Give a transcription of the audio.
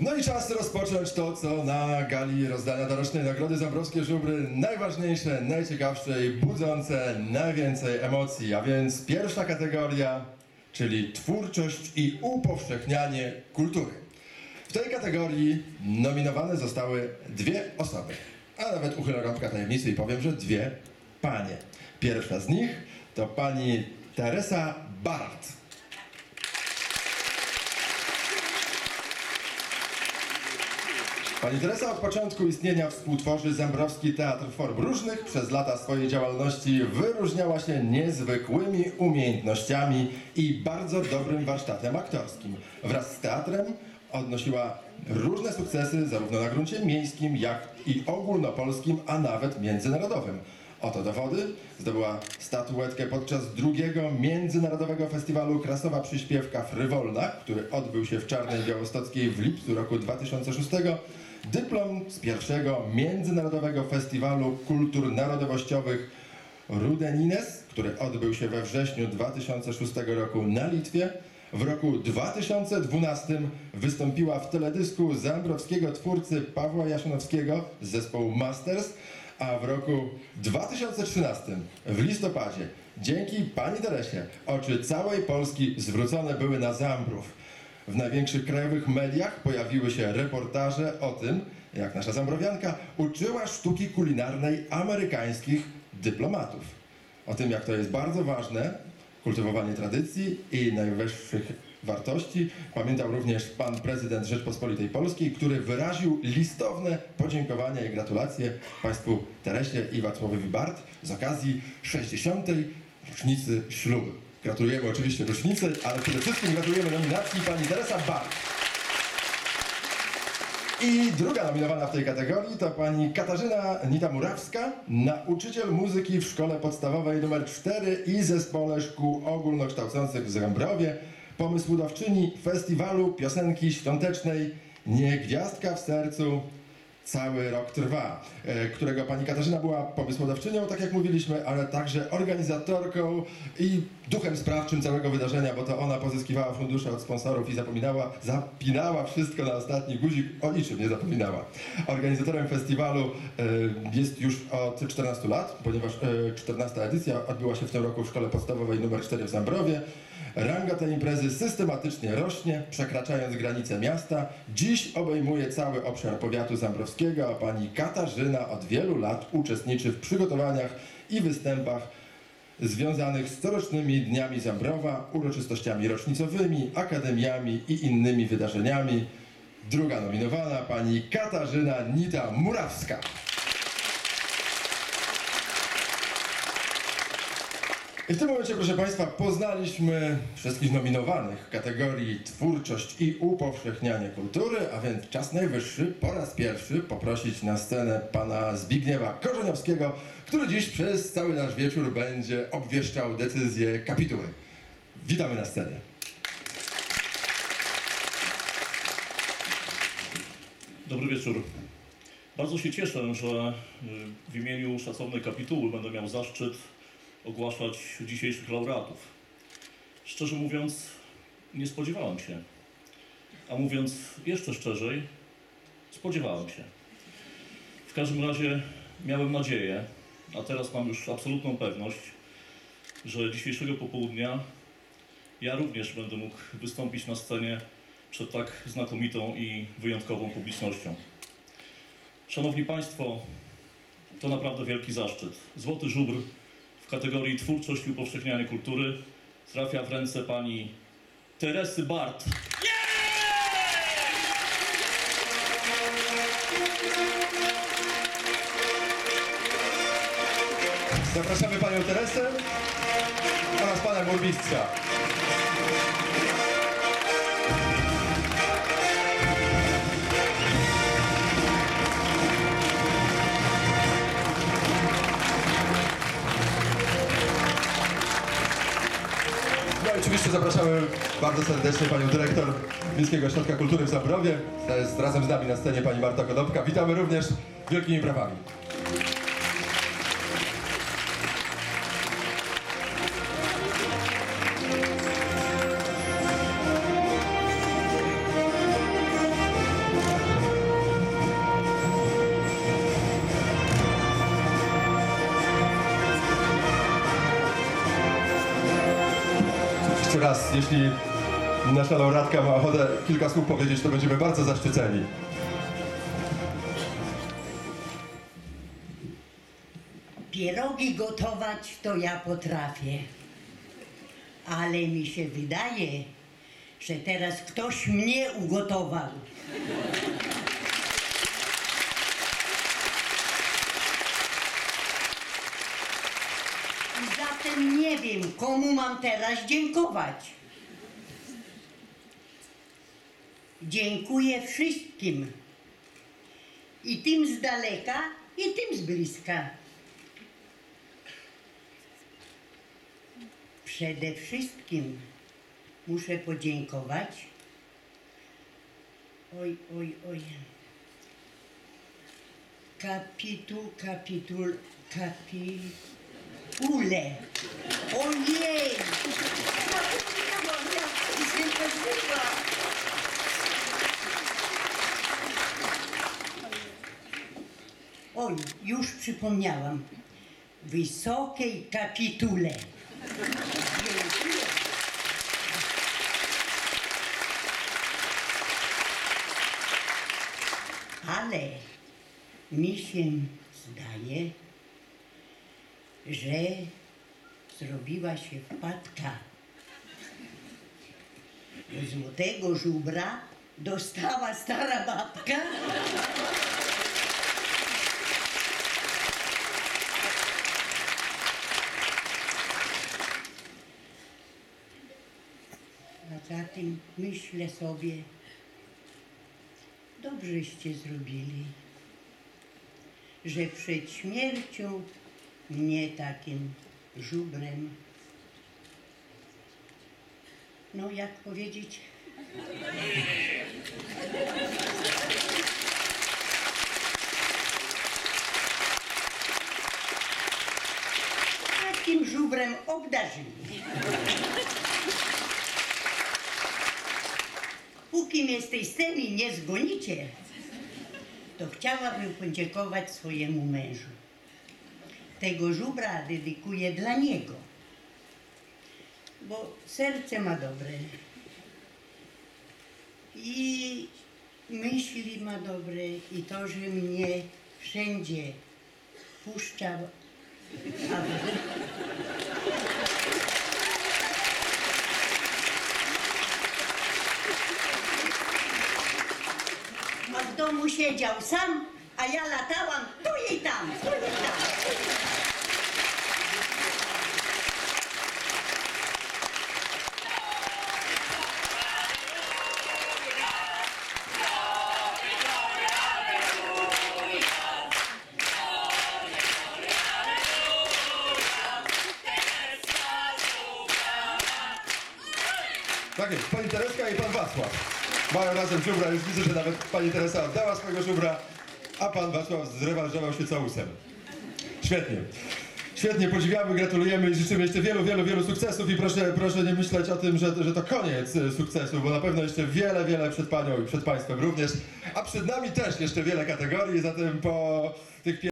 No i czas rozpocząć to, co na gali rozdania dorocznej Nagrody Zambrowskie Żubry najważniejsze, najciekawsze i budzące najwięcej emocji. A więc pierwsza kategoria, czyli twórczość i upowszechnianie kultury. W tej kategorii nominowane zostały dwie osoby, a nawet uchylę rąbka tajemnicy i powiem, że dwie panie. Pierwsza z nich to pani Teresa Bart. Pani Teresa od początku istnienia współtworzy Zembrowski Teatr Form Różnych. Przez lata swojej działalności wyróżniała się niezwykłymi umiejętnościami i bardzo dobrym warsztatem aktorskim. Wraz z teatrem odnosiła różne sukcesy zarówno na gruncie miejskim, jak i ogólnopolskim, a nawet międzynarodowym. Oto dowody. Zdobyła statuetkę podczas drugiego Międzynarodowego Festiwalu Krasowa Przyśpiewka Frywolna, który odbył się w Czarnej Białostockiej w lipcu roku 2006. Dyplom z pierwszego Międzynarodowego Festiwalu Kultur Narodowościowych Rudenines, który odbył się we wrześniu 2006 roku na Litwie. W roku 2012 wystąpiła w teledysku zambrowskiego twórcy Pawła Jasionowskiego z zespołu Masters, a w roku 2013 w listopadzie dzięki pani Teresie oczy całej Polski zwrócone były na Zambrów. W największych krajowych mediach pojawiły się reportaże o tym, jak nasza Zambrowianka uczyła sztuki kulinarnej amerykańskich dyplomatów. O tym, jak to jest bardzo ważne, kultywowanie tradycji i najwyższych wartości. Pamiętał również pan prezydent Rzeczpospolitej Polskiej, który wyraził listowne podziękowania i gratulacje państwu Teresie i Wacławowi Bart z okazji 60. rocznicy ślubu. Gratulujemy oczywiście rocznicy, ale przede wszystkim gratulujemy nominacji pani Teresa Bart. I druga nominowana w tej kategorii to pani Katarzyna Nita-Murawska, nauczyciel muzyki w szkole podstawowej nr 4 i zespole szkół ogólnokształcących w Zrębrowie, pomysłodawczyni festiwalu piosenki świątecznej Nie Gwiazdka w sercu cały rok trwa, e, którego pani Katarzyna była pomysłodawczynią, tak jak mówiliśmy, ale także organizatorką i duchem sprawczym całego wydarzenia, bo to ona pozyskiwała fundusze od sponsorów i zapominała, zapinała wszystko na ostatni guzik, o niczym nie zapominała. Organizatorem festiwalu e, jest już od 14 lat, ponieważ e, 14 edycja odbyła się w tym roku w szkole podstawowej nr 4 w Zambrowie. Ranga tej imprezy systematycznie rośnie, przekraczając granice miasta. Dziś obejmuje cały obszar powiatu zambrowskiego, a pani Katarzyna od wielu lat uczestniczy w przygotowaniach i występach związanych z corocznymi dniami Zambrowa, uroczystościami rocznicowymi, akademiami i innymi wydarzeniami. Druga nominowana pani Katarzyna Nita-Murawska. I w tym momencie, proszę Państwa, poznaliśmy wszystkich nominowanych w kategorii twórczość i upowszechnianie kultury, a więc czas najwyższy po raz pierwszy poprosić na scenę pana Zbigniewa Korzeniowskiego, który dziś przez cały nasz wieczór będzie obwieszczał decyzję kapituły. Witamy na scenie. Dobry wieczór. Bardzo się cieszę, że w imieniu szacownej kapituły będę miał zaszczyt ogłaszać dzisiejszych laureatów. Szczerze mówiąc, nie spodziewałem się. A mówiąc jeszcze szczerzej, spodziewałem się. W każdym razie miałem nadzieję, a teraz mam już absolutną pewność, że dzisiejszego popołudnia ja również będę mógł wystąpić na scenie przed tak znakomitą i wyjątkową publicznością. Szanowni Państwo, to naprawdę wielki zaszczyt. Złoty żubr w kategorii Twórczość i upowszechnianie kultury trafia w ręce pani Teresy Bart. Zapraszamy panią Teresę oraz pana burmistrza. Oczywiście zapraszamy bardzo serdecznie panią dyrektor Miejskiego Ośrodka Kultury w Zabrowie. Jest razem z nami na scenie pani Marta Kodobka. Witamy również wielkimi brawami. Raz, jeśli nasza laureatka ma ochotę kilka słów powiedzieć, to będziemy bardzo zaszczyceni. Pierogi gotować to ja potrafię. Ale mi się wydaje, że teraz ktoś mnie ugotował. Zatem nie wiem, komu mam teraz dziękować. Dziękuję wszystkim. I tym z daleka, i tym z bliska. Przede wszystkim muszę podziękować. Oj, oj, oj. Kapitu, kapitul, kapitule. Ojej! Oj, już przypomniałam. Wysokiej kapitule. Ale mi się zdaje, że zrobiła się wpadka. Złotego żubra dostała stara babka. A zatem myślę sobie, dobrzeście zrobili, że przed śmiercią mnie takim żubrem, no jak powiedzieć, takim żubrem obdarzyli. Póki mnie z tej sceny nie zgonicie, to chciałabym podziękować swojemu mężu. Tego żubra dedykuję dla niego, bo serce ma dobre. I myśli ma dobre i to, że mnie wszędzie puszcza, a w domu siedział sam, a ja latałam tu i tam, tu i tam. Tak jest, pani Tereska i pan Wacław. Mają razem żubra, już widzę, że nawet pani Teresa oddała swojego żubra, a pan Wacław zrewanżował się całusem. Świetnie. Świetnie, podziwiamy, gratulujemy i życzymy jeszcze wielu, wielu, wielu sukcesów i proszę, proszę nie myśleć o tym, że, że to koniec e, sukcesów, bo na pewno jeszcze wiele, wiele przed panią i przed państwem również, a przed nami też jeszcze wiele kategorii, zatem po tych